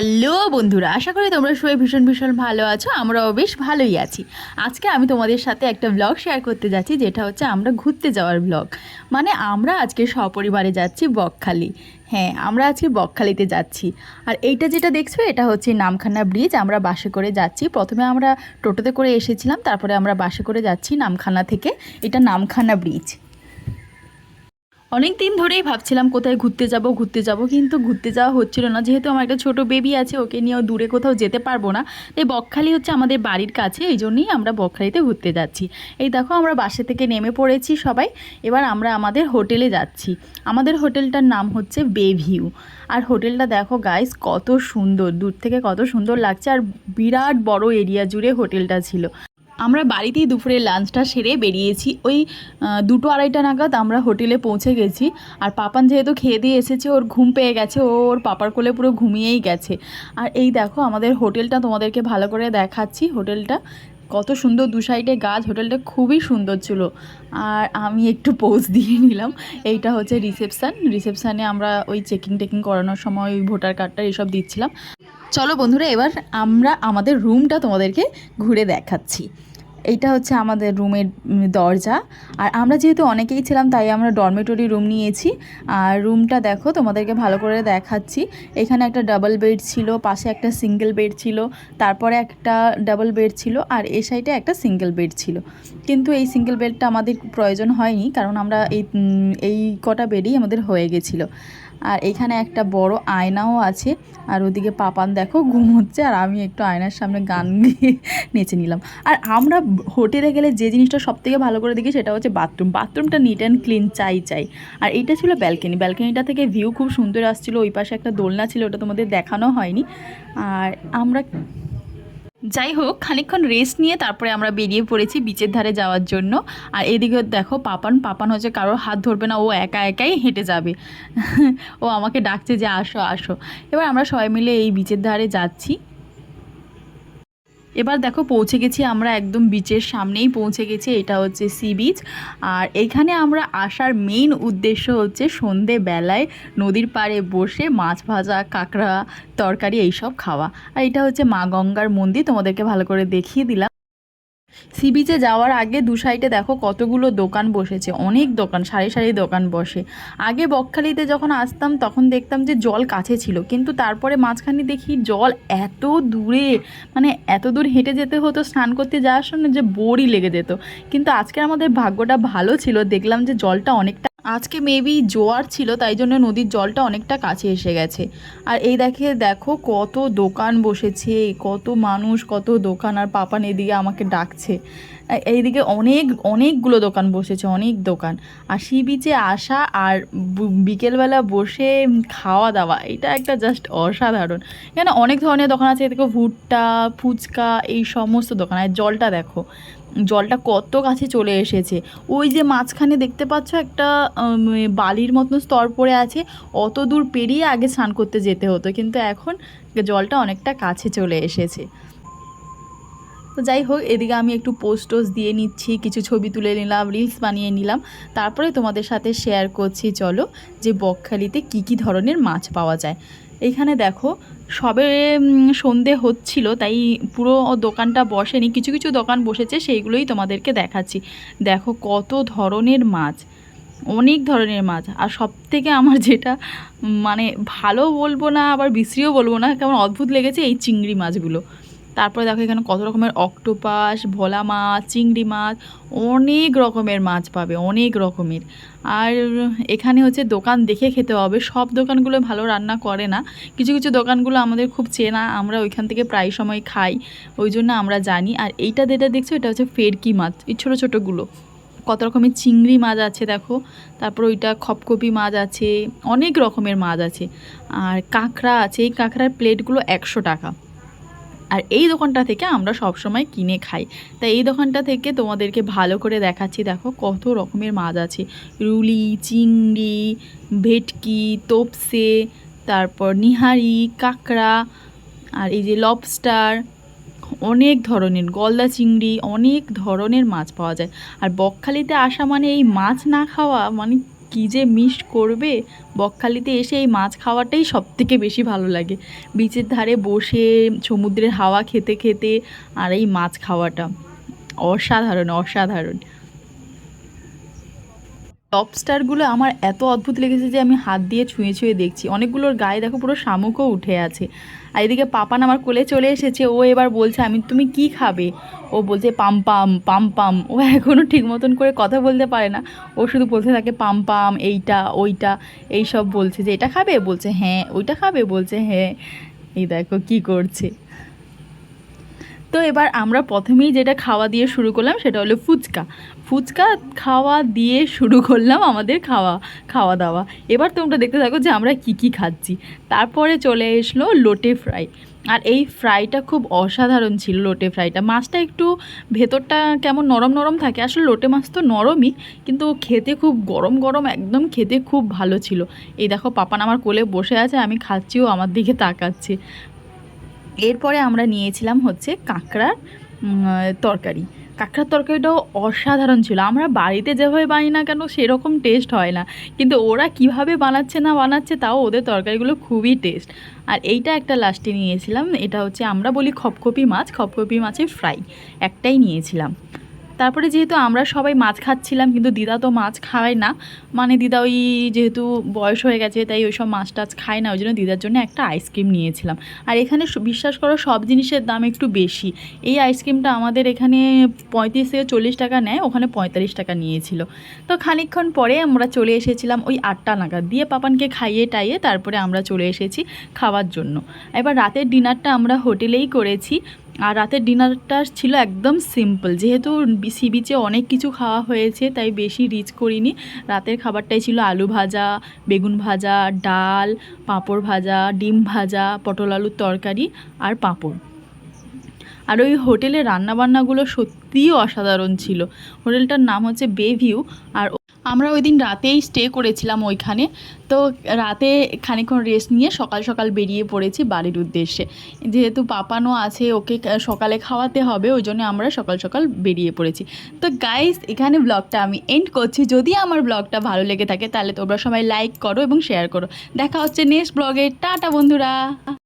Hello বন্ধুরা, আশা করি তোমরা সবাই ভীষণ ভীষণ ভালো আছো, আমরাও বেশ ভালোই আছি। আজকে আমি তোমাদের সাথে একটা ব্লগ শেয়ার করতে যাচ্ছি, যেটা হচ্ছে আমরা ঘুরতে যাওয়ার ব্লগ মানে আমরা আজকে সপরিবারে যাচ্ছি বকখালি। হ্যাঁ আমরা আজকে বকখালিতে যাচ্ছি। আর এইটা যেটা দেখছ, এটা হচ্ছে নামখানা ব্রিজ আমরা বাসে করে যাচ্ছি। প্রথমে আমরা টোটোতে করে এসেছিলাম, তারপরে আমরা বাসে করে যাচ্ছি নামখানা থেকে। এটা নামখানা ব্রিজ অনেক দিন ধরেই ভাবছিলাম কোথায় ঘুরতে যাব ঘুরতে যাব, কিন্তু ঘুরতে যাওয়া হচ্ছিল না। যেহেতু আমার একটা ছোট বেবি আছে, ওকে নিয়েও দূরে কোথাও যেতে পারব না। তাই বকখালি হচ্ছে আমাদের বাড়ির কাছে, এই জন্যই আমরা বকখালিতে ঘুরতে যাচ্ছি। এই দেখো, আমরা বাসে থেকে নেমে পড়েছি সবাই। এবার আমরা আমাদের হোটেলে যাচ্ছি। আমাদের হোটেলটার নাম হচ্ছে বেভিউ আর হোটেলটা দেখো গাইস কত সুন্দর। দূর থেকে কত সুন্দর লাগছে। আর বিরাট বড় এরিয়া জুড়ে হোটেলটা ছিল। আমরা বাড়িতেই দুপুরের লাঞ্চটা সেরে বেরিয়েছি। ওই দুটো আড়াইটা নাগাদ আমরা হোটেলে পৌঁছে গেছি। আর পাপান যেহেতু খেয়ে দিয়ে এসেছে, ওর ঘুম পেয়ে গেছে ও ওর পাপার কোলে পুরো ঘুমিয়েই গেছে। আর এই দেখো আমাদের হোটেলটা তোমাদেরকে ভালো করে দেখাচ্ছি হোটেলটা। কত সুন্দর দু সাইডে গাছ, হোটেলটা খুবই সুন্দর ছিল। আর আমি একটু পোজ দিয়ে নিলাম। এইটা হচ্ছে রিসেপশান। রিসেপশানে আমরা ওই চেকিং টেকিং করানোর সময় ওই ভোটার কার্ডটা এসব দিচ্ছিলাম। চলো বন্ধুরা, এবার আমরা আমাদের রুমটা তোমাদেরকে ঘুরে দেখাচ্ছি। এইটা হচ্ছে আমাদের রুমের দরজা। আর আমরা যেহেতু অনেকেই ছিলাম, তাই আমরা ডরমেটরি রুম নিয়েছি। আর রুমটা দেখো, তোমাদেরকে ভালো করে দেখাচ্ছি। এখানে একটা ডাবল বেড ছিল, পাশে একটা সিঙ্গেল বেড ছিল, তারপরে একটা ডাবল বেড ছিল, আর এ সাইডে একটা সিঙ্গেল বেড ছিল। কিন্তু এই সিঙ্গেল বেডটা আমাদের প্রয়োজন হয়নি, কারণ আমরা এই এই কটা বেডই আমাদের হয়ে গেছিল। আর এখানে একটা বড় আয়নাও আছে। আর ওদিকে পাপান দেখো ঘুম হচ্ছে আর আমি একটু আয়নার সামনে গান গিয়ে নেচে নিলাম। আর আমরা হোটেলে গেলে যে জিনিসটা সব থেকে ভালো করে দেখি সেটা হচ্ছে বাথরুম। বাথরুমটা নিট অ্যান্ড ক্লিন চাই চাই। আর এটা ছিল ব্যালকনি ব্যালকনিটা থেকে ভিউ খুব সুন্দর আসছিল। ওই পাশে একটা দোলনা ছিল, ওটা তোমাদের দেখানো হয়নি। আর আমরা যাই হোক, খানিকক্ষণ রেস্ট নিয়ে তারপরে আমরা বেরিয়ে পড়েছি বিচের ধারে যাওয়ার জন্য। আর এদিকে দেখো, পাপান পাপান হচ্ছে কারোর হাত ধরবে না, ও একা একাই হেঁটে যাবে। ও আমাকে ডাকছে যে আসো আসো। এবার আমরা সবাই মিলে এই বিচের ধারে যাচ্ছি। এবার দেখো পৌঁছে গেছি আমরা একদম বিচের সামনেই, পৌঁছে গেছি, এটা হচ্ছে সি বিচ আর এখানে আমরা আসার মেইন উদ্দেশ্য হচ্ছে সন্ধে বেলায় নদীর পাড়ে বসে মাছ ভাজা, কাঁকড়া, তরকারি, এইসব খাওয়া। আর এটা হচ্ছে মা গঙ্গার মন্দির, তোমাদেরকে ভালো করে দেখিয়ে দিলাম। সি বিচে যাওয়ার আগে দু সাইডে দেখো কতগুলো দোকান বসেছে, অনেক দোকান, সারি সারি দোকান বসে। আগে বকখালিতে যখন আসতাম তখন দেখতাম যে জল কাছে ছিল, কিন্তু তারপরে মাঝখানে দেখি জল এত দূরে মানে এত দূর হেঁটে যেতে হতো, স্নান করতে যাওয়ার সময় যে বোরই লেগে যেত। কিন্তু আজকে আমাদের ভাগ্যটা ভালো ছিল, দেখলাম যে জলটা অনেকটা আজকে মেবি জোয়ার ছিল, তাই জন্য নদীর জলটা অনেকটা কাছে এসে গেছে। আর এই দেখে, দেখো কত দোকান বসেছে, কত মানুষ, কত দোকান, আর পাপান এদিকে আমাকে ডাকছে। এইদিকে অনেক, অনেকগুলো দোকান বসেছে, অনেক দোকান। আর সি বিচে আসা আর বিকেলবেলা বসে খাওয়া দাওয়া, এটা একটা জাস্ট অসাধারণ। এখানে অনেক ধরনের দোকান আছে, এদিকে ভুট্টা, ফুচকা, এই সমস্ত দোকান। আর জলটা দেখো জলটা কত কাছে চলে এসেছে। ওই যে মাঝখানে দেখতে পাচ্ছ একটা বালির মতন স্তর পড়ে আছে। অত দূর পেরিয়ে আগে স্নান করতে যেতে হতো, কিন্তু এখন জলটা অনেকটা কাছে চলে এসেছে। তো যাই হোক, এদিকে আমি একটু পোস্ট দিয়ে নিচ্ছি, কিছু ছবি তুলে নিলাম রিলস বানিয়ে নিলাম। তারপরে তোমাদের সাথে শেয়ার করছি, চলো যে বকখালিতে কি কি ধরনের মাছ পাওয়া যায়। এখানে দেখো, সবে সন্ধে হচ্ছিল, তাই পুরো দোকানটা বসেনি। কিছু কিছু দোকান বসেছে, সেইগুলোই তোমাদেরকে দেখাচ্ছি। দেখো কত ধরনের মাছ, অনেক ধরনের মাছ। আর সব থেকে আমার যেটা মানে ভালো বলব না, আবার বিশ্রীও বলব না, কেমন অদ্ভুত লেগেছে এই চিংড়ি মাছগুলো। তারপরে দেখো এখানে কত রকমের অক্টোপাস, ভোলা মাছ, চিংড়ি মাছ, অনেক রকমের মাছ পাবে, অনেক রকমের। আর এখানে হচ্ছে দোকান দেখে খেতে হবে, সব দোকানগুলো ভালো রান্না করে না। কিছু কিছু দোকানগুলো আমাদের খুব চেনা, আমরা ওইখান থেকে প্রায় সময় খাই, ওই জন্য আমরা জানি। আর এইটা যেটা দেখছ, এটা হচ্ছে ফেরকি মাছ, এই ছোটো, ছোটোগুলো। কত রকমের চিংড়ি মাছ আছে দেখো, তারপর ওইটা খপকপি মাছ আছে, অনেক রকমের মাছ আছে। আর কাঁকড়া আছে, এই কাঁকড়ার প্লেটগুলো একশো টাকা। আর এই দোকানটা থেকে আমরা সব সময় কিনে খাই। তাই এই দোকানটা থেকে তোমাদেরকে ভালো করে দেখাচ্ছি, দেখো কত রকমের মাছ আছে। রুলি, চিংড়ি, ভেটকি, তোপসে, তারপর নিহারি, কাঁকড়া, আর এই যে লবস্টার অনেক ধরনের, গলদা চিংড়ি, অনেক ধরনের মাছ পাওয়া যায়। আর বকখালিতে আসা মানে এই মাছ না খাওয়া মানে কী যে মিস করবে? বকখালিতে এসে এই মাছ খাওয়াটাই সব থেকে বেশি ভালো লাগে। বিচের ধারে বসে সমুদ্রের হাওয়া খেতে খেতে আর এই মাছ খাওয়াটা। অসাধারণ অসাধারণ। লবস্টারগুলো আমার এত অদ্ভুত লেগেছে যে আমি হাত দিয়ে ছুঁয়ে ছুঁয়ে দেখছি। অনেকগুলোর গায়ে দেখো পুরো শামুকও উঠে আছে। আর এদিকে পাপান আমার কোলে চলে এসেছে। ও এবার বলছে, আমি, তুমি কি খাবে? ও বলছে, পাম পাম ও এখনও ঠিক মতন করে কথা বলতে পারে না। ও শুধু বলতে থাকে, পাম পাম, এইটা, ওইটা। এই সব বলছে যে, এটা খাবে? বলছে হ্যাঁ ওইটা খাবে। বলছে হ্যাঁ। এই দেখো কি করছে। তো এবার আমরা প্রথমেই যেটা খাওয়া দিয়ে শুরু করলাম সেটা হলো ফুচকা। ফুচকা খাওয়া দিয়ে শুরু করলাম আমাদের খাওয়া খাওয়া দাওয়া। এবার তোমরা দেখতে থাকো যে আমরা কি কি খাচ্ছি। তারপরে চলে এসলো লোটে ফ্রাই। আর এই ফ্রাইটা খুব অসাধারণ ছিল লোটে ফ্রাইটা। মাছটা একটু ভেতরটা কেমন নরম নরম থাকে। আসলে লোটে মাছ তো নরমই, কিন্তু খেতে খুব গরম গরম, একদম খেতে খুব ভালো ছিল। এই দেখো, পাপান আমার কোলে বসে আছে, আমি খাচ্ছিও আমার দিকে তাকাচ্ছে। এরপরে আমরা নিয়েছিলাম হচ্ছে কাঁকড়ার তরকারি। কাঁকড়ার তরকারিটাও অসাধারণ ছিল। আমরা বাড়িতে যেভাবে বানি না কেন সেরকম টেস্ট হয় না। কিন্তু ওরা কীভাবে বানাচ্ছে না বানাচ্ছে তাও ওদের তরকারিগুলো খুবই টেস্ট আর এইটা একটা লাস্টে নিয়েছিলাম। এটা হচ্ছে আমরা বলি খপখপি মাছ। খপখপি মাছের ফ্রাই একটাই নিয়েছিলাম। তারপরে যেহেতু আমরা সবাই মাছ খাচ্ছিলাম, কিন্তু দিদা তো মাছ খায় না। মানে দিদা ওই যেহেতু বয়স হয়ে গেছে, তাই ওই সব মাছ টাছ খায় না, ওই জন্য দিদার জন্য একটা আইসক্রিম নিয়েছিলাম। আর এখানে বিশ্বাস করো, সব জিনিসের দাম একটু বেশি। এই আইসক্রিমটা আমাদের এখানে পঁয়ত্রিশ থেকে চল্লিশ টাকা নেয়, ওখানে পঁয়তাল্লিশ টাকা নিয়েছিল। তো খানিকক্ষণ পরে আমরা চলে এসেছিলাম ওই আটটা নাগাদ। দিয়ে পাপানকে খাইয়ে টাইয়ে তারপরে আমরা চলে এসেছি খাওয়ার জন্য। এবার রাতের ডিনারটা আমরা হোটেলেই করেছি। আর রাতের ডিনারটা ছিল একদম সিম্পল। যেহেতু সি বিচে অনেক কিছু খাওয়া হয়েছে, তাই বেশি রিচ করিনি। রাতের খাবারটাই ছিল আলু ভাজা, বেগুন ভাজা, ডাল, পাঁপড় ভাজা, ডিম ভাজা, পটল আলুর তরকারি আর পাঁপড়। আর ওই হোটেলের রান্নাবান্নাগুলো সত্যিই অসাধারণ ছিল। হোটেলটার নাম হচ্ছে বেভিউ আর আমরা ওই দিন রাতেই স্টে করেছিলাম ওইখানে। তো রাতে খানিকক্ষণ রেস্ট নিয়ে সকাল সকাল বেরিয়ে পড়েছি বাড়ির উদ্দেশ্যে। যেহেতু পাপানো আছে, ওকে সকালে খাওয়াতে হবে, ওই জন্য আমরা সকাল সকাল বেরিয়ে পড়েছি। তো গাইস এখানে ব্লগটা আমি এন্ড করছি। যদি আমার ব্লগটা ভালো লেগে থাকে, তাহলে তোমরা সবাই লাইক করো এবং শেয়ার করো। দেখা হচ্ছে নেক্সট ব্লগে টাটা বন্ধুরা!